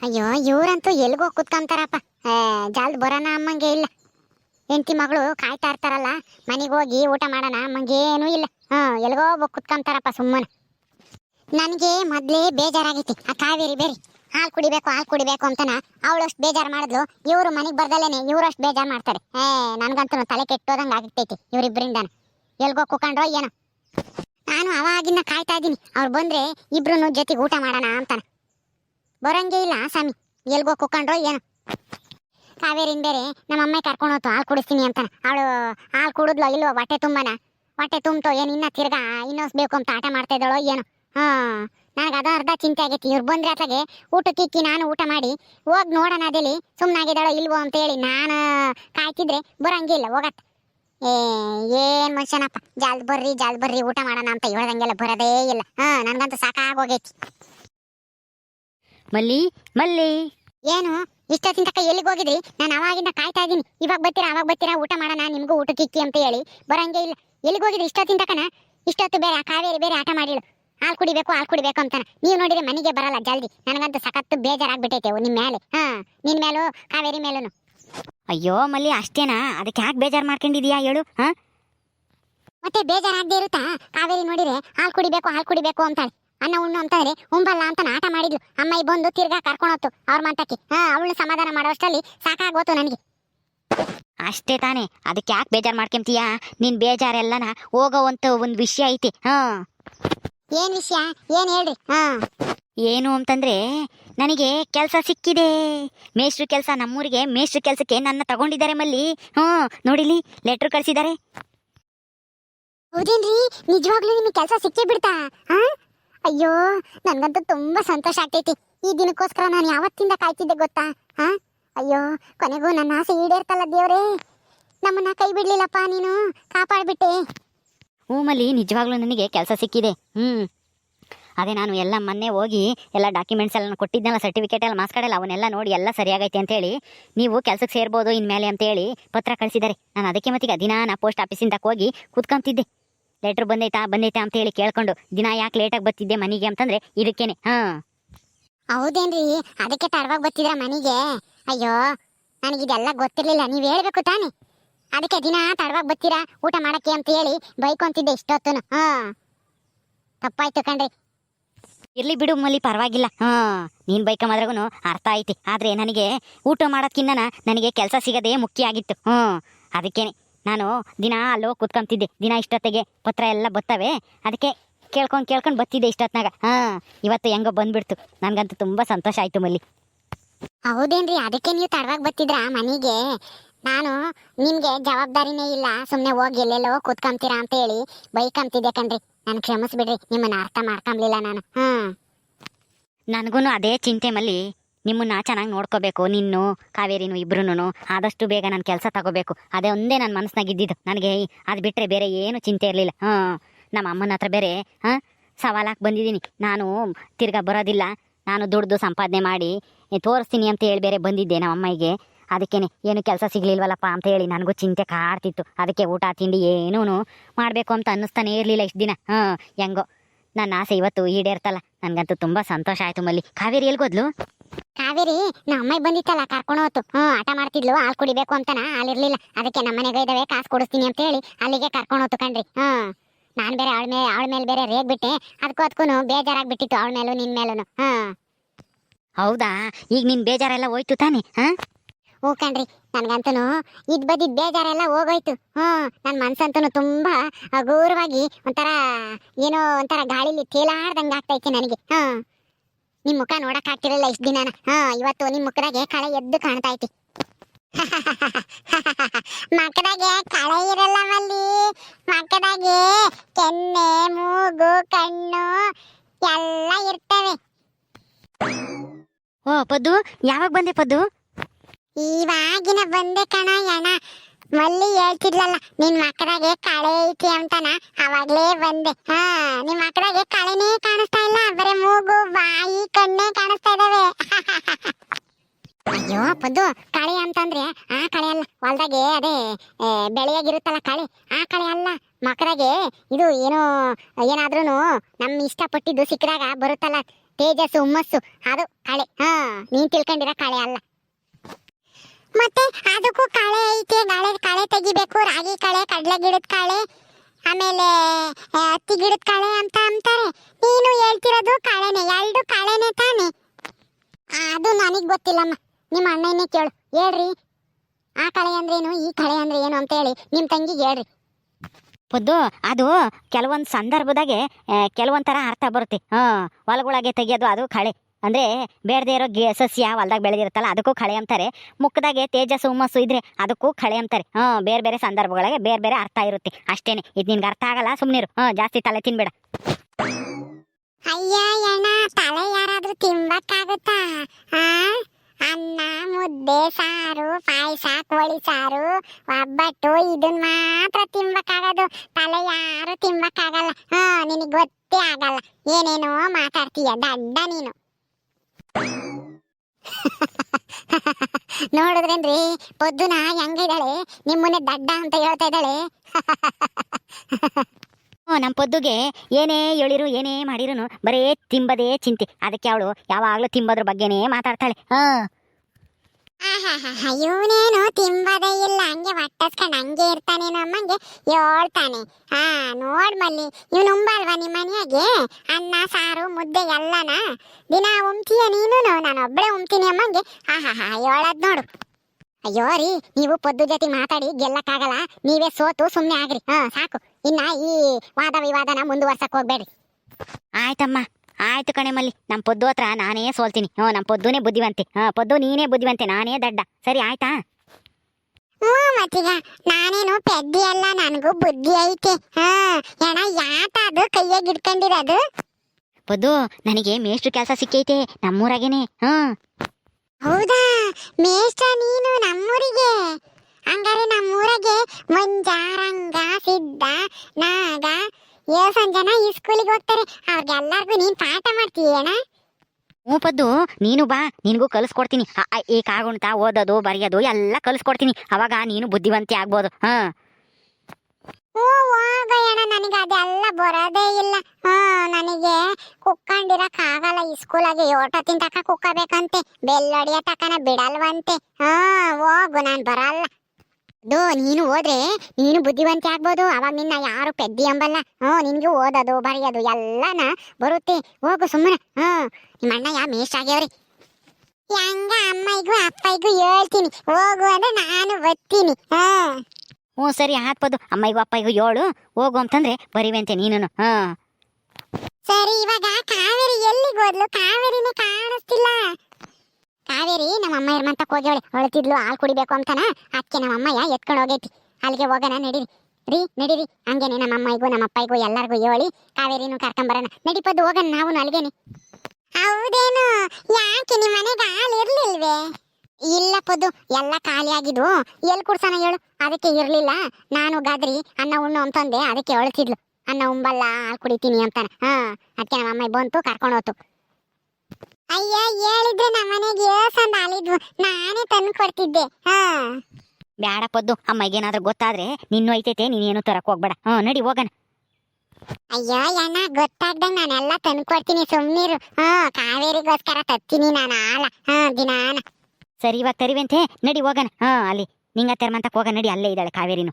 ಅಯ್ಯೋ, ಇವ್ರಂತೂ ಎಲ್ಗೋ ಕುತ್ಕೊಂತಾರಪ್ಪ. ಜಲ್ದ್ ಬರೋಣ ಅಮ್ಮಂಗೆ ಇಲ್ಲ. ಹೆಂಡತಿ ಮಗಳು ಕಾಯ್ತಾ ಇರ್ತಾರಲ್ಲ, ಮನೆಗೆ ಹೋಗಿ ಊಟ ಮಾಡೋಣ ಅಮ್ಮಂಗೇನೂ ಇಲ್ಲ. ಹಾ, ಎಲ್ಗೋ ಹೋಗಿ ಕುತ್ಕೊಂತಾರಪ್ಪ ಸುಮ್ಮನೆ. ನನಗೆ ಮೊದಲೇ ಬೇಜಾರಾಗೈತಿ. ಆ ಕಾವೇರಿ ಬೇರೆ, ಹಾಲು ಕುಡಿಬೇಕು ಹಾಲು ಕುಡಿಬೇಕು ಅಂತನ ಅವಳಷ್ಟು ಬೇಜಾರು ಮಾಡಿದ್ಲು. ಇವರು ಮನೆಗೆ ಬರ್ದಲೇನೆ ಇವ್ರು ಅಷ್ಟು ಬೇಜಾರು ಮಾಡ್ತಾರೆ. ಏ, ನನಗಂತೂ ತಲೆ ಕೆಟ್ಟೋದಂಗೆ ಆಗಿರ್ತೈತಿ ಇವರಿಬ್ಬರಿಂದ ಎಲ್ಗೋ ಕುಕೊಂಡ್ರೋ ಏನೋ. ನಾನು ಅವಾಗಿನ ಕಾಯ್ತಾ ಇದ್ದೀನಿ. ಅವ್ರು ಬಂದ್ರೆ ಇಬ್ರು ಜೊತೆಗೆ ಊಟ ಮಾಡೋಣ ಅಂತಾನ. ಬರಂಗೇ ಇಲ್ಲ ಸ್ವಾಮಿ. ಎಲ್ಗೋ ಕುಕ್ಕೊಂಡ್ರೋ ಏನು? ಕಾವೇರಿ ಬೇರೆ ನಮ್ಮ ಅಮ್ಮ ಕರ್ಕೊಂಡು ಹೋತು, ಹಾಲು ಕುಡಿಸ್ತೀನಿ ಅಂತ ಅವಳು ಹಾಲು ಕುಡಿದ್ಲು, ಇಲ್ವೋ, ಹೊಟ್ಟೆ ತುಂಬನ? ಹೊಟ್ಟೆ ತುಂಬ್ತೋ, ಏನು ಇನ್ನ ತಿರ್ಗಾ ಇನ್ನೊಸ್ ಬೇಕು ಅಂತ ಆಟ ಮಾಡ್ತಾ ಇದ್ದಾಳೋ ಏನು? ಹಾ ನನಗೆ ಅದು ಅರ್ಧ ಚಿಂತೆ ಆಗೈತಿ. ಇವ್ರು ಬಂದ್ರೆ ಅತ್ಲಾಗೆ ಊಟಕ್ಕೆ ಇಕ್ಕಿ ನಾನು ಊಟ ಮಾಡಿ, ಹೋಗಿ ನೋಡೋಣ ಅದೇಲಿ ಸುಮ್ಮನಾಗಿದ್ದಾಳೋ ಇಲ್ವೋ ಅಂತ ಹೇಳಿ ನಾನು ಕಾಯ್ತಿದ್ರೆ ಬರಂಗಿಲ್ಲ ಹೋಗತ್ತ. ಏ, ಏನ್ ಮನುಷ್ಯನಪ್ಪ. ಜಲ್ದ್ ಬರ್ರಿ ಜಲ್ದ್ ಬರ್ರಿ, ಊಟ ಮಾಡೋಣ ಅಂತ ಹೇಳ್ದಂಗೆಲ್ಲ ಬರೋದೇ ಇಲ್ಲ. ಹಾ ನನಗಂತೂ ಸಾಕಾಗೋಗೈತಿ. ಮಲ್ಲಿ ಮಲ್ಲಿ. ಏನು? ಇಷ್ಟೊತ್ತಿನ ತಿಂತಕ ಎಲ್ಲಿಗೆ ಹೋಗಿದ್ರಿ? ನಾನು ಅವಾಗಿಂದ ಕಾಯ್ತಾ ಇದ್ದೀನಿ. ಇವಾಗ ಬರ್ತೀರಾ ಅವಾಗ ಬರ್ತೀರಾ? ಊಟ ಮಾಡೋಣ ನಿಮಗೂ ಊಟ ಕಿಕ್ಕಿ ಅಂತ ಹೇಳಿ. ಬರಂಗೇ ಇಲ್ಲ. ಎಲ್ಲಿಗೆ ಹೋಗಿದ್ರಿ ಇಷ್ಟೊತ್ತಿನ ತಕ್ಕನ ಇಷ್ಟೊತ್ತು ಬೇರೆ ಕಾವೇರಿ ಬೇರೆ ಆಟ ಮಾಡಿಳು ಹಾಲು ಕುಡಿಬೇಕು ಹಾಲು ಕುಡಿಬೇಕು ಅಂತಾನೆ. ನೀವು ನೋಡಿದ್ರೆ ಮನೆಗೆ ಬರಲ್ಲ ಜಲ್ದಿ. ನನಗಂತೂ ಸಖತ್ತು ಬೇಜಾರಾಗ್ಬಿಟ್ಟೈತೆ ನಿಮ್ಮ ಮೇಲೆ ಹಾ ನಿನ್ ಮೇಲೂ ಕಾವೇರಿ ಮೇಲೂ ಅಯ್ಯೋ ಮಲ್ಲಿ ಅಷ್ಟೇನಾ? ಅದಕ್ಕೆ ಯಾಕೆ ಬೇಜಾರು ಮಾಡ್ಕೊಂಡಿದೀಯಾ ಹೇಳು ಹಾ? ಮತ್ತೆ ಬೇಜಾರಾಗದೆ ಇರುತ್ತಾ? ಕಾವೇರಿ ನೋಡಿದ್ರೆ ಹಾಲು ಕುಡಿಬೇಕು ಹಾಲು ಕುಡಿಬೇಕು ಅಂತಾಳೆ. ಅನ್ನ ಉಣ್ಣು ಅಂತಂದ್ರೆ ಉಂಬಲ್ಲ ಅಂತ ನಾಟ ಮಾಡಿದ್ಲು. ಅಮ್ಮ ಬಂದು ತಿರ್ಗಾ ಕರ್ಕೊಂಡೋತು ಅವ್ರ ಮಂತಕ್ಕೆ ಹಾ ಅವಳು ಸಮಾಧಾನ ಮಾಡೋಷ್ಟರಲ್ಲಿ ಸಾಕಾಗೋತು ನನಗೆ. ಅಷ್ಟೇ ತಾನೇ. ಅದಕ್ಕೆ ಯಾಕೆ ಬೇಜಾರು ಮಾಡ್ಕೊಂತೀಯಾ? ನಿನ್ ಬೇಜಾರೆಲ್ಲನ ಹೋಗೋವಂತ ಒಂದು ವಿಷಯ ಐತಿ. ಹಾ. ಏನ್ ವಿಷಯ? ಏನ್ ಹೇಳ್ರಿ? ಹಾ. ಏನು ಅಂತಂದ್ರೆ ನನಗೆ ಕೆಲಸ ಸಿಕ್ಕಿದೆ. ಮೇಷ್ಟ್ರು ಕೆಲಸ ನಮ್ಮೂರಿಗೆ ಮೇಷ್ಟ್ರು ಕೆಲಸಕ್ಕೆ ನನ್ನ ತಗೊಂಡಿದ್ದಾರೆ ಮಲ್ಲಿ. ಹ್ಞೂ ನೋಡಿಲಿ ಲೆಟ್ರ್ ಕಳ್ಸಿದ್ದಾರೆ. ಹೌದೇನ್ರಿ? ನಿಜವಾಗ್ಲೂ ನಿಮಗೆ ಕೆಲಸ ಸಿಕ್ಕೇ ಬಿಡ್ತಾ? ಹಾ? ಅಯ್ಯೋ, ನನ್ಗಂತೂ ತುಂಬಾ ಸಂತೋಷ ಆಗ್ತೈತಿ. ಈ ದಿನಕ್ಕೋಸ್ಕರ ನಾನು ಯಾವತ್ತಿಂದ ಕಾಯ್ತಿದ್ದೆ ಗೊತ್ತಾ? ಹಾ? ಅಯ್ಯೋ, ಕೊನೆಗೂ ನನ್ನ ಆಸೆ ಈಡೇರ್ತಲ್ಲ ದೇವ್ರೇ. ನಮ್ಮನ್ನ ಕೈ ಬಿಡ್ಲಿಲ್ಲಪ್ಪ ನೀನು. ಕಾಪಾಡ್ಬಿಟ್ಟೆ. ಹ್ಞೂ ಮಲ್ಲಿ, ನಿಜವಾಗ್ಲೂ ನನಗೆ ಕೆಲಸ ಸಿಕ್ಕಿದೆ. ಹ್ಞೂ ಅದೇ ನಾನು ಎಲ್ಲ ಮೊನ್ನೆ ಹೋಗಿ ಎಲ್ಲ ಡಾಕ್ಯುಮೆಂಟ್ಸ್ ಎಲ್ಲ ಕೊಟ್ಟಿದ್ದೆಲ್ಲ ಸರ್ಟಿಫಿಕೇಟ್ ಎಲ್ಲ ಎಲ್ಲ, ಅವನ್ನೆಲ್ಲ ನೋಡಿ ಎಲ್ಲ ಸರಿಯಾಗೈತೆ ಅಂತೇಳಿ. ನೀವು ಕೆಲಸಕ್ಕೆ ಸೇರ್ಬೋದು ಇನ್ಮೇಲೆ ಅಂತೇಳಿ ಪತ್ರ ಕಳಿಸಿದ್ದಾರೆ. ನಾನು ಅದಕ್ಕೆ ಮತ್ತೀಗ ದಿನ ನಾ ಪೋಸ್ಟ್ ಆಫೀಸಿಂದ ಹೋಗಿ ಕೂತ್ಕೊಂತಿದ್ದೆ. ಲೆಟ್ರ್ ಬಂದೈತಾ ಬಂದೈತಾ ಅಂತ ಹೇಳಿ ಕೇಳ್ಕೊಂಡು ದಿನ ಯಾಕೆ ಲೇಟಾಗಿ ಬರ್ತಿದ್ದೆ ಮನೆಗೆ ಅಂತಂದ್ರೆ ಇದಕ್ಕೇನೆ ಹಾ. ಹೌದೇನ್ರಿ? ಅದಕ್ಕೆ ತಡವಾಗಿ ಬರ್ತಿದ್ರ ಮನೆಗೆ? ಅಯ್ಯೋ ನನಗಿದೆಲ್ಲ ಗೊತ್ತಿರ್ಲಿಲ್ಲ ನೀವ್ ಹೇಳ್ಬೇಕು ತಾನೆ. ಅದಕ್ಕೆ ದಿನ ತಡವಾಗಿ ಬರ್ತೀರಾ ಊಟ ಮಾಡಕ್ಕೆ ಅಂತ ಹೇಳಿ ಬೈಕೊಂತಿದ್ದೆ ಇಷ್ಟೊತ್ತು ಹಾ. ತಪ್ಪಾಯ್ತು ಕಣ್ರಿ. ಇರ್ಲಿ ಬಿಡು ಮಲ್ಲಿ ಪರವಾಗಿಲ್ಲ ಹಾ. ನೀನ್ ಬೈಕ ಬೈಕಂಬದ್ರಾಗೂ ಅರ್ಥ ಐತಿ ಆದ್ರೆ ನನಗೆ ಊಟ ಮಾಡೋದ್ಕಿನ್ನ ನನಗೆ ಕೆಲಸ ಸಿಗದೇ ಮುಖ್ಯ ಆಗಿತ್ತು ಹ್ಮ್. ಅದಕ್ಕೇನೆ ನಾನು ದಿನ ಅಲ್ಲೋ ಕುತ್ಕೊಂತಿದ್ದೆ. ದಿನ ಇಷ್ಟೊತ್ತಿಗೆ ಪತ್ರ ಎಲ್ಲ ಬತ್ತವೆ. ಅದಕ್ಕೆ ಕೇಳ್ಕೊಂಡು ಕೇಳ್ಕೊಂಡು ಬತ್ತಿದ್ದೆ ಇಷ್ಟೊತ್ನಾಗ. ಹಾ ಇವತ್ತು ಹೆಂಗೋ ಬಂದ್ಬಿಡ್ತು. ನನಗಂತೂ ತುಂಬಾ ಸಂತೋಷ ಆಯ್ತು ಮಲ್ಲಿ. ಹೌದೇನ್ರಿ ಅದಕ್ಕೆ ನೀವು ತಡವಾಗಿ ಬತ್ತಿದ್ರಾ ಮನೆಗೆ? ನಾನು ನಿಮ್ಗೆ ಜವಾಬ್ದಾರಿನೇ ಇಲ್ಲ. ಸುಮ್ಮನೆ ಹೋಗಿ ಎಲ್ಲೆಲ್ಲೋ ಕೂತ್ಕೊಂತೀರಾ ಅಂತ ಹೇಳಿ ಬೈಕಂತಿದ್ದೆ ಕಣ್ರಿ. ನನ್ ಕ್ಷಮಿಸ್ಬಿಡ್ರಿ ನಿಮ್ಮನ್ನ ಅರ್ಥ ಮಾಡ್ಕೊಂಬ್ಲಿಲ್ಲ ನಾನು. ಹ್ಮ್. ನನಗೂ ಅದೇ ಚಿಂತೆ ಮಲ್ಲಿ. ನಿಮ್ಮನ್ನ ಚೆನ್ನಾಗಿ ನೋಡ್ಕೋಬೇಕು, ನಿನ್ನು ಕಾವೇರಿನು ಇಬ್ರು ಆದಷ್ಟು ಬೇಗ ನಾನು ಕೆಲಸ ತಗೋಬೇಕು. ಅದೇ ಒಂದೇ ನನ್ನ ಮನಸ್ಸಿನಾಗ ಇದ್ದಿದ್ದು. ನನಗೆ ಅದು ಬಿಟ್ಟರೆ ಬೇರೆ ಏನು ಚಿಂತೆ ಇರಲಿಲ್ಲ. ಹಾಂ, ನಮ್ಮ ಅಮ್ಮನ ಹತ್ರ ಬೇರೆ, ಹಾಂ ಸವಾಲಾಗಿ ಬಂದಿದ್ದೀನಿ. ನಾನು ತಿರ್ಗಾ ಬರೋದಿಲ್ಲ. ನಾನು ದುಡ್ದು ಸಂಪಾದನೆ ಮಾಡಿ ತೋರಿಸ್ತೀನಿ ಅಂತ ಹೇಳಿ ಬೇರೆ ಬಂದಿದ್ದೆ ನಮ್ಮ ಅಮ್ಮಗೆ ಅದಕ್ಕೇನೆ, ಏನು ಕೆಲಸ ಸಿಗಲಿಲ್ವಲ್ಲಪ್ಪ ಅಂತ ಹೇಳಿ ನನಗೂ ಚಿಂತೆ ಕಾಡ್ತಿತ್ತು. ಅದಕ್ಕೆ ಊಟ, ತಿಂಡಿ ಏನೂ ಮಾಡಬೇಕು ಅಂತ ಅನ್ನಿಸ್ತಾನೆ ಇರಲಿಲ್ಲ ಇಷ್ಟು ದಿನ. ಹಾಂ, ಹೆಂಗೋ. ನನ್ನ ಆಸೆ ಇವತ್ತು ಈಡೇರ್ತಲ್ಲ. ನನಗಂತೂ ತುಂಬ ಸಂತೋಷ ಆಯಿತು ಮಲ್ಲಿ. ಕಾವೇರಿ ಎಲ್ಗೋದ್ಲು ಕಾವೇರಿ ನಮ್ಮ ಅಮ್ಮ ಬಂದಿತ್ತಲ್ಲ ಕರ್ಕೊಂಡು ಹೋತು. ಹ್ಞೂ ಆಟ ಮಾಡ್ತಿದ್ಲು ಹಾಲು ಕುಡಿಬೇಕು ಅಂತನ ಹಾಲಿರ್ಲಿಲ್ಲ ಅದಕ್ಕೆ ನಮ್ಮ ಮನೆಗೆ ಇದಾವೆ ಕಾಸು ಕೊಡಿಸ್ತೀನಿ ಅಂತ ಹೇಳಿ ಅಲ್ಲಿಗೆ ಕರ್ಕೊಂಡು ಹೋತು ಕಣ್ರಿ. ಹ್ಞೂ ನಾನು ಬೇರೆ ಅವಳ ಮೇಲೆ ಅವಳ ಮೇಲೆ ಬೇರೆ ರೇಗ್ ಬಿಟ್ಟೆ. ಅದಕ್ಕೂ ಅದಕ್ಕೂ ಬೇಜಾರಾಗ್ಬಿಟ್ಟಿತ್ತು ಅವಳ ಮೇಲೂ ನಿನ್ನ ಮೇಲೂ ಹ್ಞೂ ಹೌದಾ? ಈಗ ನಿನ್ನ ಬೇಜಾರೆಲ್ಲ ಹೋಯ್ತು ತಾನೆ? ಹಾಂ? ಹ್ಞೂ ಕಣ್ರಿ ನನಗಂತೂ ಇದು ಬದಿದ್ ಬೇಜಾರೆಲ್ಲ ಹೋಗೋಯ್ತು. ಹ್ಞೂ ನನ್ನ ಮನ್ಸಂತೂ ತುಂಬಾ ಹಗೂರವಾಗಿ ಒಂಥರ ಏನೋ ಒಂಥರ ಗಾಳಿಲಿ ತೇಲಾಡ್ದಂಗೆ ಆಗ್ತೈತೆ ನನಗೆ. ಹ್ಮ್. ನಿಮ್ ಮುಖ ನೋಡಕ್ ಆಗ್ತಿರಲಿಲ್ಲ ಇಷ್ಟ ದಿನಾನ? ಹಾ ಇವತ್ತು ನಿಮ್ ಮುಖದಾಗೆ ಕಳೆ ಎದ್ದು ಕಾಣ್ತಾ ಐತಿ ಮಕ್ಕದಾಗೆ ಕಳೆ ಇರಲ್ಲ ಮಲ್ಲಿ. ಮಕ್ಕದಾಗೆ ಕೆನ್ನೆ ಮೂಗು ಕಣ್ಣು ಎಲ್ಲ ಇರ್ತವೆ. ಓ ಪದ್ದು ಯಾವಾಗ ಬಂದೆ ಪದ್ದು? ಇವಾಗಿನ ಬಂದೆ ಕಣ ಯಣ. ಮಲ್ಲಿ ಹೇಳ್ತಿದ್ಲಲ್ಲ, ನಿನ್ ಮಕ್ಕಳಾಗೆ ಕಳೆ ಐತಿ ಅಂತನ? ಅವಾಗ್ಲೇ ಬಂದೆ. ಹಾ ನಿಮ್ ಮಕ್ಕಳಾಗೆ ಕಳೆನೇ ಕಾಣಿಸ್ತಾ ಇಲ್ಲ, ಬರೀ ಮೂಗು, ಬಾಯಿ, ಕಣ್ಣೇ ಕಾಣಿಸ್ತಾ ಇದಾವೆ. ಅಯ್ಯೋ, ಪದ್ದು, ಕಳೆ ಅಂತಂದ್ರೆ ಆ ಕಳೆ ಅಲ್ಲ. ಹೊಲ್ದಾಗೆ ಅದೇ ಬೆಳೆಯಾಗಿರುತ್ತಲ್ಲ ಕಳೆ, ಆ ಕಳೆ ಅಲ್ಲ. ಮಕ್ಕಳಾಗೆ ಇದು ಏನೋ ಏನಾದ್ರೂ ನಮ್ ಇಷ್ಟಪಟ್ಟಿದ್ದು ಸಿಕ್ಕಿದಾಗ ಬರುತ್ತಲ್ಲ, ತೇಜಸ್ಸು, ಹುಮ್ಮಸ್ಸು, ಅದು ಕಳೆ. ಹಾ, ನೀನ್ ತಿಳ್ಕೊಂಡಿರ ಕಳೆ ಅಲ್ಲ. ಮತ್ತೆ ಅದಕ್ಕೂ ಕಳೆ ಐತೆ, ನಾಳೆ ಕಳೆ ತೆಗಿಬೇಕು, ರಾಗಿ ಕಳೆ, ಕಡಲೆ ಗಿಡದ ಕಳೆ, ಆಮೇಲೆ ಹತ್ತಿ ಗಿಡದ ಕಳೆ ಅಂತ ಅಂತಾರೆ. ನೀನು ಹೇಳ್ತಿರೋದು ಕಳೆನೆ, ಎರಡು ಕಳೆನೆ ತಾನೆ. ಅದು ನನಗೆ ಗೊತ್ತಿಲ್ಲಮ್ಮ. ನಿಮ್ಮ ಅಣ್ಣನೇ ಕೇಳು. ಹೇಳ್ರಿ. ಆ ಕಳೆ ಅಂದ್ರೇನು, ಈ ಕಳೆ ಅಂದ್ರೆ ಏನು ಅಂತ ಹೇಳಿ ನಿಮ್ಮ ತಂಗಿಗೆ ಹೇಳ್ರಿ. ಪುದ್ದು, ಅದು ಕೆಲವೊಂದು ಸಂದರ್ಭದಾಗೆ ಕೆಲವೊಂದ್ ಥರ ಅರ್ಥ ಬರುತ್ತೆ. ಹಾಂ, ಹೊಲಗಳಾಗೆ ತೆಗೆಯೋದು ಅದು ಕಳೆ. ಅಂದ್ರೆ ಬೇಡದೇ ಇರೋ ಗೆ, ಸಸ್ಯ ಹೊಲ್ದಾಗ ಬೆಳೆದಿರುತ್ತಲ್ಲ, ಅದಕ್ಕೂ ಕಳೆ ಅಂತಾರೆ. ಮುಖದಾಗೆ ತೇಜಸ್ಸು, ಹುಮ್ಮಸ್ಸು ಇದ್ರೆ ಅದಕ್ಕೂ ಕಳೆ ಅಂತಾರೆ. ಹಾಂ ಬೇರೆ ಬೇರೆ ಸಂದರ್ಭಗಳಿಗೆ ಬೇರೆ ಬೇರೆ ಅರ್ಥ ಇರುತ್ತೆ. ಅಷ್ಟೇನೆ. ಇದು ನಿನ್ಗೆ ಅರ್ಥ ಆಗಲ್ಲ ಸುಮ್ಮನಿರು ಹಾಂ ಜಾಸ್ತಿ ತಲೆ ತಿನ್ಬೇಡ. ಅಯ್ಯ ಅಣ್ಣ ತಲೆ ಯಾರಾದ್ರೂ ತಿನ್ಬೇಕಾಗುತ್ತಾ ಆ ಅನ್ನ, ಮುದ್ದೆ, ಸಾರು, ಪಾಯಸ, ಕೋಳಿ ಸಾರು, ಒಬ್ಬಟ್ಟು, ಇದನ್ ಮಾತ್ರ ತಿನ್ಬೇಕಾಗೋದು ತಲೆ ಯಾರು ತಿನ್ಬೇಕಾಗಲ್ಲ ಹಾ ನಿನಗೆ ಗೊತ್ತೇ ಆಗಲ್ಲ. ಏನೇನೋ ಮಾತಾಡ್ತೀಯ, ದಡ್ಡ ನೀನು. ನೋಡಿದ್ರೇನ್ರಿ, ಪೊದ್ದುನ ಹೆಂಗಿದ್ದಾಳೆ, ನಿಮ್ಮನ್ನೇ ದಡ್ಡ ಅಂತ ಹೇಳ್ತಾ ಇದ್ದಾಳೆ. ನಮ್ಮ ಪೊದ್ದುಗೆ ಏನೇ ಹೇಳಿರು, ಏನೇ ಮಾಡಿರು ಬರೇ ತಿಂಬದೇ ಚಿಂತೆ. ಅದಕ್ಕೆ ಅವಳು ಯಾವಾಗಲೂ ತಿಂಬದ್ರ ಬಗ್ಗೆನೇ ಮಾತಾಡ್ತಾಳೆ. ಹಾಂ ಇವನೇನು ತಿಂಬದೇ ಇಲ್ಲ. ಹಂಗೆ ಹೊಟ್ಟಸ್ಕೊಂಡ್ ಹಂಗೆ ಇರ್ತಾನೇನೋ ಅಮ್ಮಂಗೆ ಹೇಳ್ತಾನೆ. ಹಾ, ನೋಡ್ ಮಲ್ಲಿ ಇವ್ನು ಉಂಬಲ್ವಾ ನಿಮ್ಮ ಮನೆಯಾಗೆ? ಅನ್ನ, ಸಾರು, ಮುದ್ದೆ ಎಲ್ಲನ? ದಿನ ಉಮ್ತೀಯ ನೀನು ನಾನು ಒಬ್ಳೆ ಉಮ್ತೀನಿ ಅಮ್ಮಂಗೆ. ಹಾ ಹಾ ಹಾ ಹೇಳದ್ ನೋಡು. ಅಯ್ಯೋ ರೀ, ನೀವು ಪೊದ್ದು ಜೊತೆ ಮಾತಾಡಿ ಗೆಲ್ಲಕ್ಕಾಗಲ್ಲ. ನೀವೇ ಸೋತು ಸುಮ್ಮನೆ ಆಗ್ರಿ. ಹಾ, ಸಾಕು. ಇನ್ನ ಈ ವಾದ ವಿವಾದನ ಮುಂದುವರ್ಸಕ್ ಹೋಗ್ಬೇಡ್ರಿ. ಆಯ್ತಮ್ಮ. ಆಯ್ತು ಕಣೆ ಮಲ್ಲಿ ನಮ್ಮ ಪೊದ್ದು ಹತ್ರ ನಾನೇ ಸೋಲ್ತೀನಿ. ಹ್ಞೂ ನಮ್ಮ ಪೊದ್ದುನೇ ಬುದ್ಧಿವಂತೆ. ಹಾಂ ಪೊದ್ದು ನೀನೇ ಬುದ್ಧಿವಂತೆ ನಾನೇ ದಡ್ಡ. ಸರಿ ಆಯ್ತಾ? ಹ್ಞೂ ಮತ್ತೀಗ ನಾನೇನು ಪೆದ್ದಿ ಅಲ್ಲ ನನಗೂ ಬುದ್ಧಿ ಐತೆ. ಹಾ ಏನ ಯಾತ ಅದು ಕೈಯಾಗ ಇಟ್ಕೊಂಡಿರೋದು ಪೊದ್ದು ನನಗೆ ಮೇಷ್ಟ್ರು ಕೆಲಸ ಸಿಕ್ಕೈತೆ ನಮ್ಮೂರಾಗೇನೆ. ಹಾಂ ಹೌದಾ? ಮೇಷ್ಟ್ರ ನೀನು ನಮ್ಮೂರಿಗೆ? ಹಂಗಾರೆ ನಮ್ಮೂರಾಗೆ ಮಂಜಾರಂಗ ಸಿದ್ಧ ನಾಗ ಏಸನ್ ಜನ ಈ ಸ್ಕೂಲಿಗೆ ಹೋಗ್ತಾರೆ. ಅವ್ರಿಗೆಲ್ಲರಿಗೂ ನೀನ್ ಪಾಠ ಮಾಡ್ತೀಯಣ ಹ್ಞೂ ಪದ್ದು ನೀನು ಬಾ ನಿನಗೂ ಕಲಿಸ್ಕೊಡ್ತೀನಿ. ಈ ಕಾಗುಣ್ತ ಓದೋದು ಬರೆಯೋದು ಎಲ್ಲ ಕಲಿಸ್ಕೊಡ್ತೀನಿ. ಅವಾಗ ನೀನು ಬುದ್ಧಿವಂತಿ ಆಗ್ಬೋದು ಹಾಂ. ಹ್ಞೂ ಅಣ್ಣ ನನಗೆ ಅದೆಲ್ಲ ಬರೋದೇ ಇಲ್ಲ. ಹಾ ನನಗೆ ಕುಕ್ಕಂಡಿರಕ್ ಆಗಲ್ಲ. ಈ ಸ್ಕೂಲಾಗೆ ಓಟೋತಿನ ತಕ ಕುಕ್ಕಬೇಕಂತೆ. ಬೆಲ್ಲೊಡಿಯ ತಕನ ಬಿಡಲ್ವಂತೆ. ಹಾ ಹೋಗು ನಾನು ಬರಲ್ಲ. ಅದು ನೀನು ಹೋದ್ರೆ ನೀನು ಬುದ್ಧಿವಂತೆ ಆಗ್ಬೋದು. ಅವಾಗ ನಿನ್ನ ಯಾರು ಪೆದ್ದಿ ಎಂಬಲ್ಲ ಹ್ಞೂ, ನಿನ್ಗೆ ಓದೋದು, ಬರೆಯೋದು ಎಲ್ಲನ ಬರುತ್ತೆ. ಹೋಗು ಸುಮ್ಮನೆ. ಹ್ಞೂ, ನಿಮ್ಮ ಅಣ್ಣ ಯಾ ಮೇಸ್ಟ್ ಆಗ್ಯಾವ್ರಿ? ಹೆಂಗ ಅಮ್ಮಗೂ ಅಪ್ಪಗೂ ಹೇಳ್ತೀನಿ. ಹೋಗು ಅಂದ್ರೆ ನಾನು ಬರ್ತೀನಿ. ಹಾ ಹ್ಞೂ, ಸರಿ ಹಾಕ್ಬೋದು ಅಮ್ಮಗೂ ಅಪ್ಪಗೂ ಹೇಳು ಹೋಗು ಅಂತಂದ್ರೆ ಬರಿವಂತೆ ನೀನು ಹಾ ಸರಿ, ಇವಾಗ ಕಾವೇರಿ ಎಲ್ಲಿಗೆ ಹೋದ್ಲು? ಕಾವೇರಿನೇ ಕಾಣಿಸ್ತಿಲ್ಲ. ಕಾವೇರಿ ನಮ್ಮ ಅಮ್ಮ ಇರ್ಮಂತ ಹೋಗ್ಯವಳೆ ಅಳ್ತಿದ್ಲು ಹಾಲು ಕುಡಿಬೇಕು ಅಂತನ. ಅದಕ್ಕೆ ನಮ್ಮ ಅಮ್ಮಯ್ಯ ಎತ್ಕೊಂಡು ಹೋಗೈತಿ. ಅಲ್ಲಿಗೆ ಹೋಗೋಣ ನಡೀರಿ. ರೀ ನಡೀರಿ. ಹಂಗೇನೆ ನಮ್ಮ ಅಮ್ಮಗೂ ನಮ್ಮ ಅಪ್ಪಗೂ ಎಲ್ಲರಿಗೂ ಹೇಳಿ ಕಾವೇರಿನೂ ಕರ್ಕೊಂಬರೋಣ. ನಡಿಪದ್ದು ಹೋಗೋಣ ನಾವು ಅಲ್ಲಿಗೇನೆ ಹೌದೇನು? ಯಾಕೆ ನಿಮ್ಮ ಮನೆಗೆ ಹಾಲು ಇರ್ಲಿಲ್ವೇ? ಇಲ್ಲ ಪದ್ದು ಎಲ್ಲ ಖಾಲಿ ಆಗಿದ್ವು ಎಲ್ಲಿ ಕುಡ್ಸೋಣ ಹೇಳು? ಅದಕ್ಕೆ ಇರಲಿಲ್ಲ. ನಾನು ಗಾದ್ರಿ ಅನ್ನ ಉಣ್ಣು ಅಂತಂದೆ. ಅದಕ್ಕೆ ಅಳ್ತಿದ್ಲು. ಅನ್ನ ಉಂಬಲ್ಲ ಹಾಲು ಕುಡಿತೀನಿ ಅಂತಾನೆ. ಹಾ ಅದಕ್ಕೆ ನಮ್ಮ ಅಮ್ಮ ಬಂತು ಕರ್ಕೊಂಡು ಹೋತು. ಅಯ್ಯ ಹೇಳಿದ್ರೆ ಅಲಿದ್ವು ನಾನೇ ತಂದು ಕೊಡ್ತಿದ್ದೆ. ಹಾ. ಬ್ಯಾಡ ಪದ್ದು. ಅಮ್ಮಗೇನಾದ್ರೂ ಗೊತ್ತಾದ್ರೆ ನಿನ್ನೂ ಐತೈತೆ ನೀನೇನು ತರಕ್ ಹೋಗ್ಬೇಡ. ಹ್ಞೂ ನಡಿ ಹೋಗೋಣ. ಅಯ್ಯೋ ಅಣ್ಣ ಗೊತ್ತಾಗ್ದಂಗ ನಾನೆಲ್ಲ ತಂದ್ಕೊಡ್ತೀನಿ ಕೊಡ್ತೀನಿ ಸುಮ್ನಿರು. ಹಾ ಕಾವೇರಿಗೋಸ್ಕರ ತತ್ತೀನಿ ನಾನು ಆಲ ಹಾ ದಿನಾನ. ಸರಿ ಇವಾಗ ತರಿವಂತೆ. ನಡಿ ಹೋಗೋಣ. ಹಾ ಅಲ್ಲಿ. ನಿಂಗ ತೆರಮಂತಕ್ಕೆ ಹೋಗೋಣ ನಡಿ ಅಲ್ಲೇ ಇದ್ದಾಳೆ ಕಾವೇರಿನು.